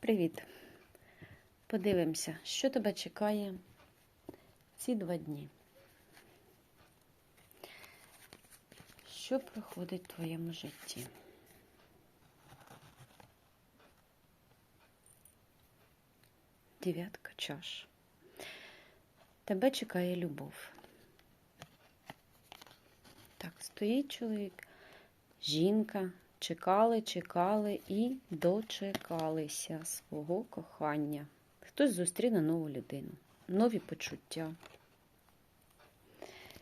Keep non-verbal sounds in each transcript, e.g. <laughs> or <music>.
Привіт! Подивимося, що тебе чекає ці два дні. Що проходить в твоєму житті? Дев'ятка чаш. Тебе чекає любов. Так, стоїть чоловік, жінка. Чекали, чекали і дочекалися свого кохання. Хтось зустріне нову людину, нові почуття.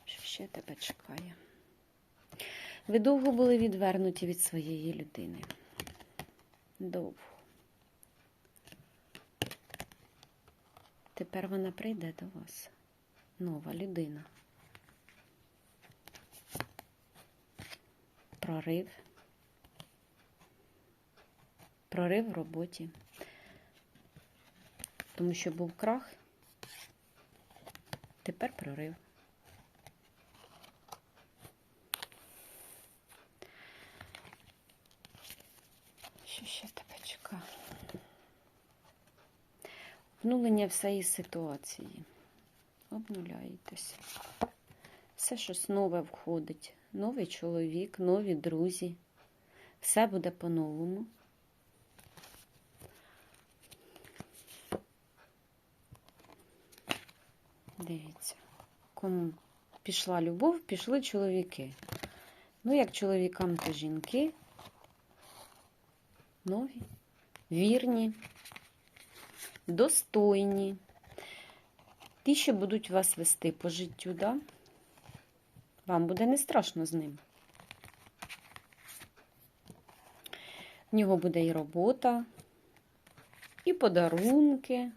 Що ще тебе чекає? Ви довго були відвернуті від своєї людини. Довго. Тепер вона прийде до вас. Нова людина. Прорив. Прорив в роботі. Тому що був крах, тепер прорив. Що ще тебе чекає? Обнулення всієї ситуації. Обнуляєтеся. Все щось нове входить. Новий чоловік, нові друзі. Все буде по-новому. Дивіться, кому пішла любов, пішли чоловіки. Ну, як чоловікам, то жінки. Нові, вірні, достойні. Ті, що будуть вас вести по життю, да? Вам буде не страшно з ним. В нього буде і робота, і подарунки.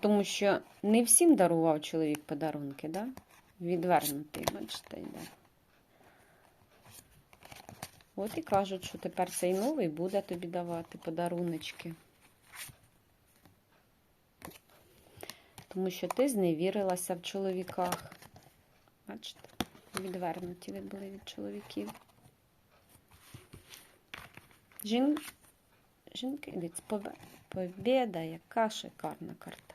Тому що не всім дарував чоловік подарунки, да? Відвернутий, бачите, йде. От і кажуть, що тепер цей новий буде тобі давати подаруночки. Тому що ти зневірилася в чоловіках. Бачите, відвернуті ви були від чоловіків. Жін... Жінки, дивіться, побєда, яка шикарна карта.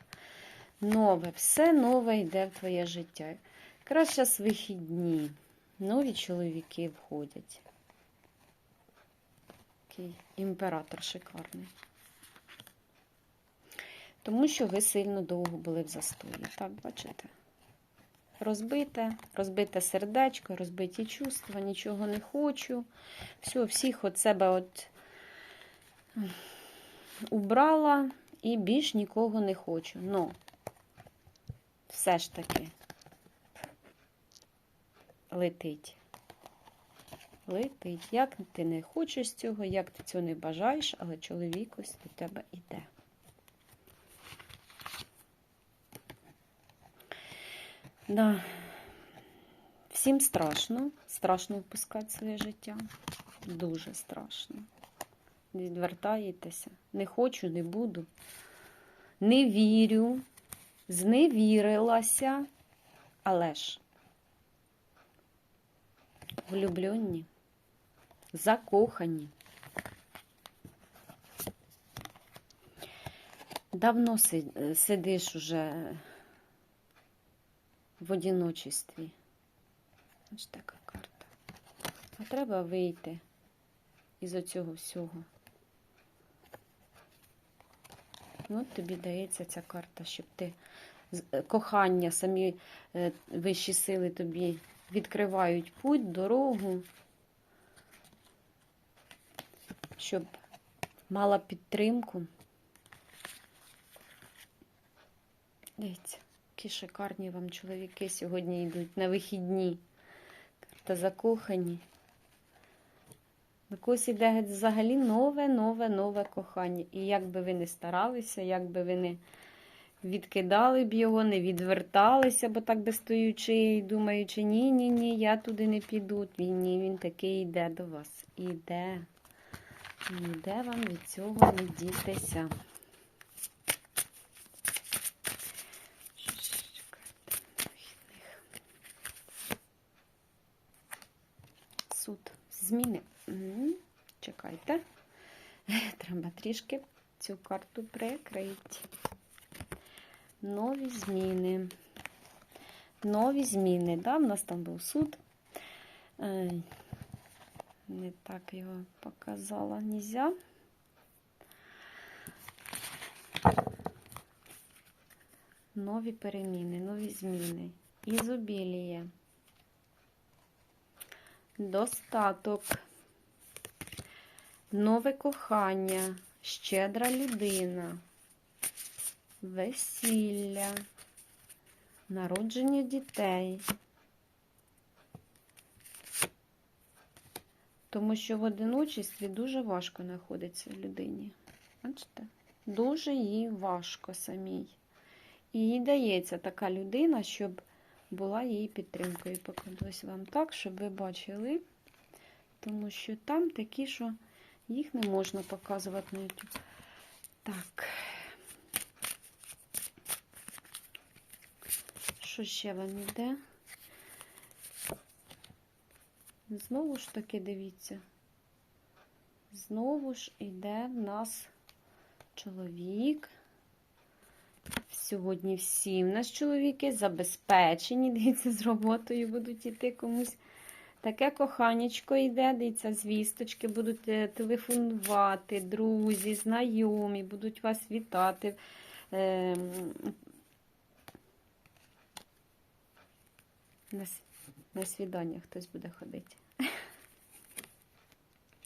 Нове, все нове йде в твоє життя. Якраз зараз вихідні. Нові чоловіки входять. Такий імператор шикарний. Тому що ви сильно довго були в застої. Так, бачите? Розбите, розбите сердечко, розбиті чувства, нічого не хочу. Все, всіх от себе от убрала і більш нікого не хочу. Ну, все ж таки летить. Летить. Як ти не хочеш цього, як ти цього не бажаєш, але чоловік ось до тебе йде. Да. Всім страшно. Страшно впускати своє життя. Дуже страшно. Відвертаєтеся. Не хочу, не буду. Не вірю, зневірилася, але ж влюблені, закохані. Давно сидиш уже в одиночестві. Ось така карта. А треба вийти із оцього всього. От тобі дається ця карта, щоб ти кохання, самі вищі сили тобі відкривають путь, дорогу, щоб мала підтримку. Дивіться, які шикарні вам чоловіки сьогодні йдуть на вихідні. Карта закохані. На когось іде взагалі нове, нове, нове кохання. І як би ви не старалися, як би ви не відкидали б його, не відверталися, бо так би стоючи і думаючи, ні, ні, ні, я туди не піду. Він ні, він такий йде до вас. Іде. Іде вам від цього не дітися. Суд. Зміни. Чекайте. <laughs> Треба трішки цю карту прикрити. Нові зміни. Нові зміни. Да? У нас там був суд. Е, Не так його показала нельзя. Нові переміни, нові зміни. Ізобіліє. Достаток. Нове кохання. Щедра людина. Весілля. Народження дітей. Тому що в одиночестві дуже важко знаходиться людині. Бачите? Дуже їй важко самій. І їй дається така людина, щоб була її підтримкою. Покладусь вам так, щоб ви бачили. Тому що там такі, що їх не можна показувати на YouTube. Так. Що ще вам іде? Знову ж таки, дивіться. Знову ж іде в нас чоловік. Сьогодні всі в нас чоловіки забезпечені, <laughs> дивіться, з роботою будуть іти комусь. Таке коханечко йде, дивіться, звісточки, будуть е, телефонувати, друзі, знайомі, будуть вас вітати. Ем, На, свідання хтось буде ходити. <laughs>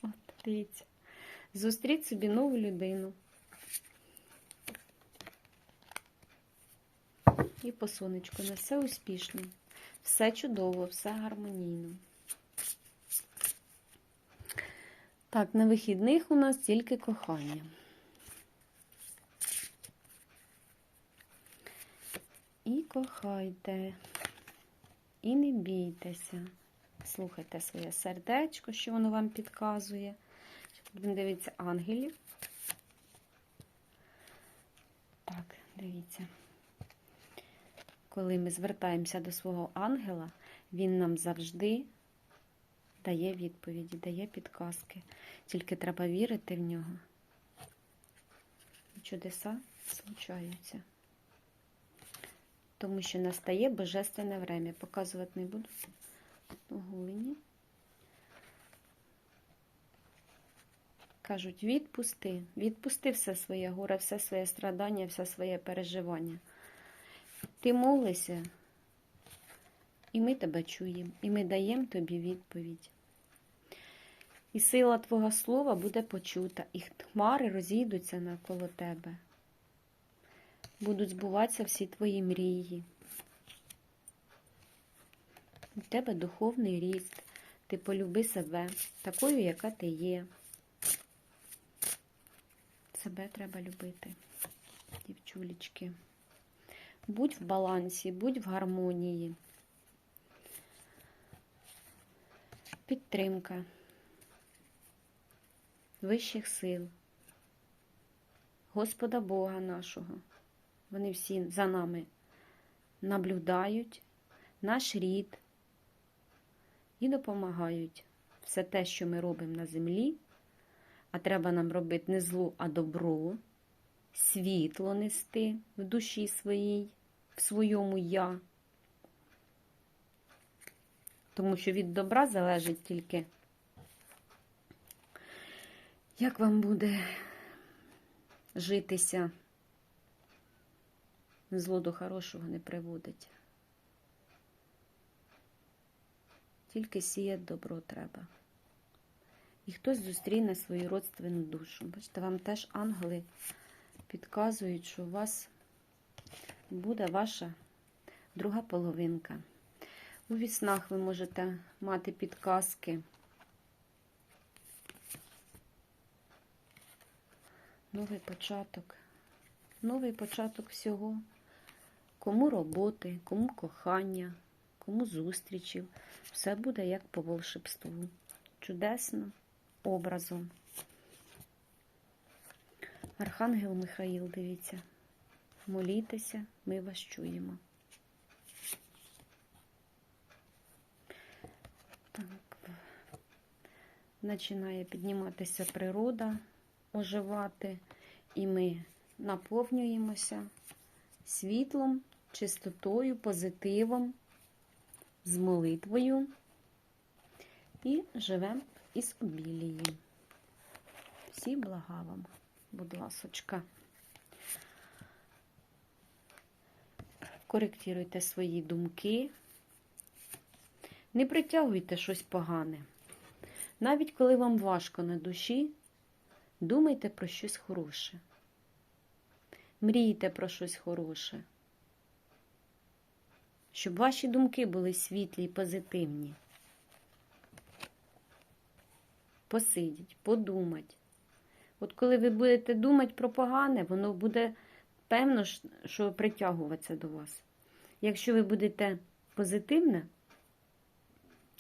От, дивіться. Зустріть собі нову людину. І по сонечку, на все успішно. Все чудово, все гармонійно. Так, на вихідних у нас тільки кохання. І кохайте, і не бійтеся. Слухайте своє сердечко, що воно вам підказує. Будемо дивитися ангелів. Так, дивіться. Коли ми звертаємося до свого ангела, він нам завжди дає відповіді, дає підказки. Тільки треба вірити в нього. Чудеса случаються. Тому що настає божественне время. Показувати не буду. Огулені. Кажуть, відпусти, відпусти все своє горе, все своє страдання, все своє переживання. Ти молися, і ми тебе чуємо, і ми даємо тобі відповідь. І сила Твого слова буде почута, і хмари розійдуться навколо тебе. Будуть збуватися всі твої мрії. У тебе духовний ріст. Ти полюби себе такою, яка ти є. Себе треба любити, дівчулечки. Будь в балансі, будь в гармонії. Підтримка вищих сил, Господа Бога нашого. Вони всі за нами наблюдають, наш рід і допомагають все те, що ми робимо на землі, а треба нам робити не зло, а добро, світло нести в душі своїй, в своєму я. Тому що від добра залежить тільки, як вам буде житися. Зло до хорошого не приводить. Тільки сіяти добро треба. І хтось зустріне свою родственну душу. Бачите, вам теж ангели підказують, що у вас буде ваша друга половинка. У віснах ви можете мати підказки. Новий початок. Новий початок всього. Кому роботи, кому кохання, кому зустрічів. Все буде як по волшебству. Чудесно, образом. Архангел Михаїл, дивіться. Молітеся, ми вас чуємо. Так. Починає підніматися природа, оживати, і ми наповнюємося світлом, чистотою, позитивом, з молитвою і живемо із обілієм. Всі блага вам, будь ласочка. Коректируйте свої думки. Не притягуйте щось погане. Навіть коли вам важко на душі, думайте про щось хороше. Мрійте про щось хороше. Щоб ваші думки були світлі і позитивні. Посидіть, подумать. От коли ви будете думати про погане, воно буде певно, що притягуватися до вас. Якщо ви будете позитивне,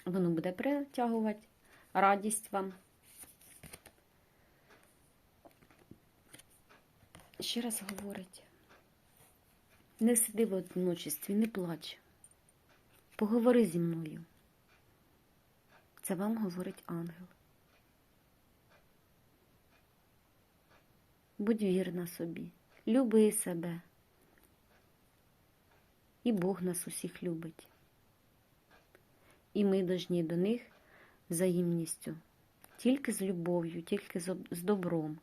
воно буде притягувати радість вам. Ще раз говорить, не сиди в одиночестві, не плач. Поговори зі мною. Це вам говорить ангел. Будь вірна собі, люби себе. І Бог нас усіх любить. І ми должні до них взаємністю, тільки з любов'ю, тільки з добром.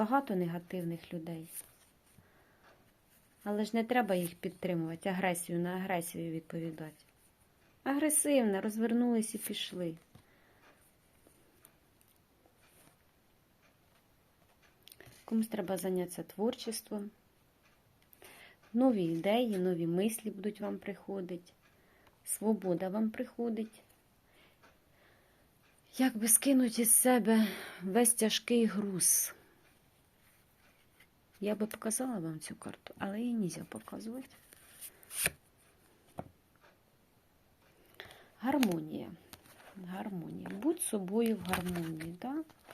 Багато негативних людей. Але ж не треба їх підтримувати, агресію на агресію відповідати. Агресивно, розвернулись і пішли. Комусь треба зайнятися творчеством. Нові ідеї, нові мислі будуть вам приходити. Свобода вам приходить. Як би скинути із себе весь тяжкий груз. Я би показала вам цю карту, але її не можна показувати. Гармонія. Гармонія. Будь собою в гармонії?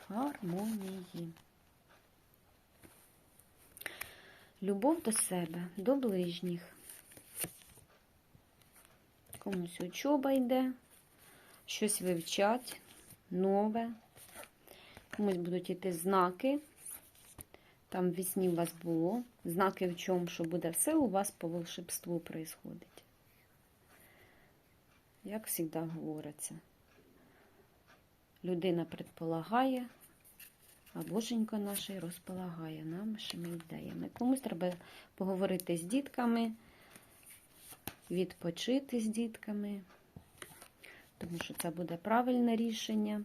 В гармонії. Любов до себе, до ближніх. Комусь учоба йде, щось вивчать, нове. Комусь будуть йти знаки. Там в вісні у вас було. Знаки в чому, що буде все у вас по волшебству происходить. Як завжди говориться. Людина предполагає, а Боженько наш розполагає нашими ідеями. Комусь треба поговорити з дітками, відпочити з дітками, тому що це буде правильне рішення.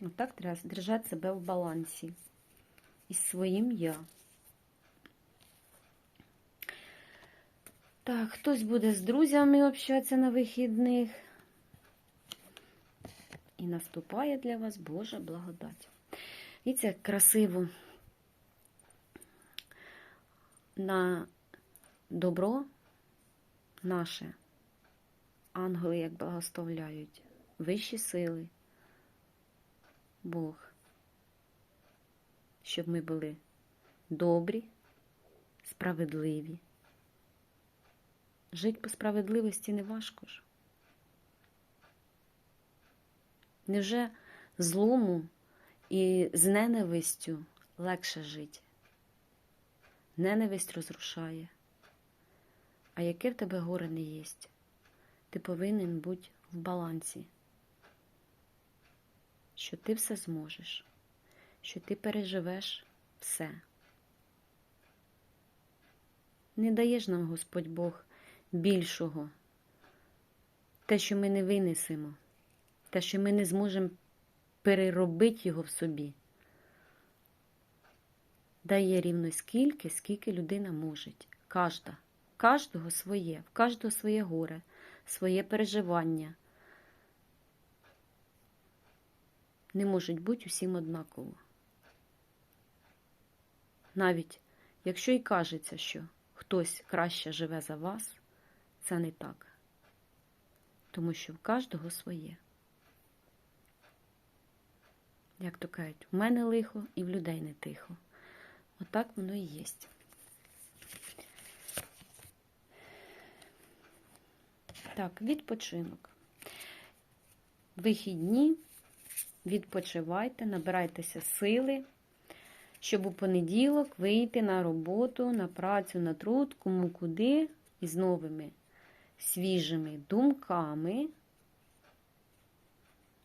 Отак треба держати себе в балансі із своїм я. Так, хтось буде з друзями общатися на вихідних. І наступає для вас Божа благодать. І це красиво на добро наше ангели як благословляють, вищі сили, Бог щоб ми були добрі, справедливі. Жити по справедливості не важко ж. Невже злому і з ненавистю легше жити? Ненависть розрушає. А яке в тебе горе не єсть? Ти повинен бути в балансі, що ти все зможеш що ти переживеш все. Не даєш нам Господь Бог більшого, те, що ми не винесемо, те, що ми не зможемо переробити його в собі. Дає рівно скільки, скільки людина може. Кожна. Кожного своє, в кожного своє горе, своє переживання. Не можуть бути усім однаково. Навіть якщо й кажеться, що хтось краще живе за вас, це не так. Тому що в кожного своє. Як то кажуть, в мене лихо і в людей не тихо. Отак воно і є. Так, відпочинок. вихідні, відпочивайте, набирайтеся сили, щоб у понеділок вийти на роботу, на працю, на труд, кому куди, і з новими свіжими думками,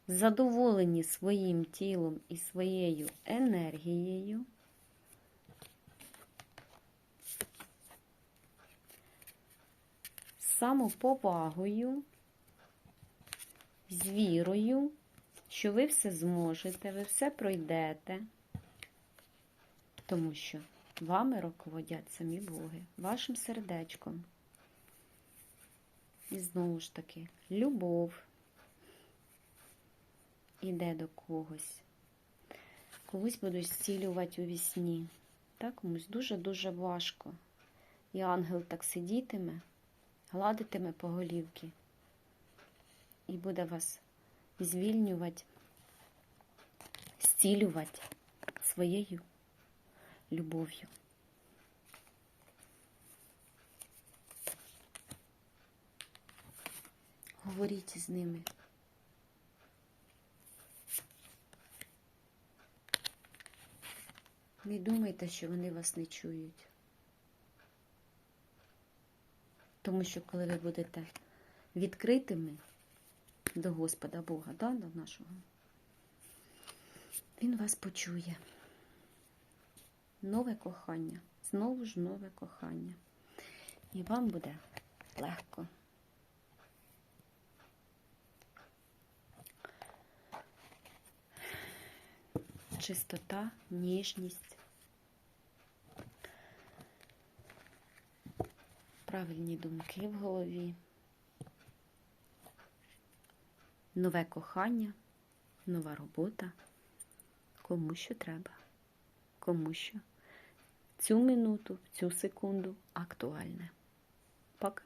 задоволені своїм тілом і своєю енергією. самоповагою, з вірою, що ви все зможете, ви все пройдете, тому що вами руководять самі Боги, вашим сердечком. І знову ж таки, любов іде до когось. Когось будуть зцілювати у вісні. Так, комусь дуже-дуже важко. І ангел так сидітиме гладитиме по голівки і буде вас звільнювати, зцілювати своєю любов'ю. Говоріть з ними. Не думайте, що вони вас не чують. Тому що коли ви будете відкритими до Господа Бога, да, до нашого, Він вас почує. Нове кохання, знову ж нове кохання. І вам буде легко. Чистота, ніжність. правильні думки в голові, нове кохання, нова робота, кому що треба, кому що цю минуту, цю секунду актуальне. Пока.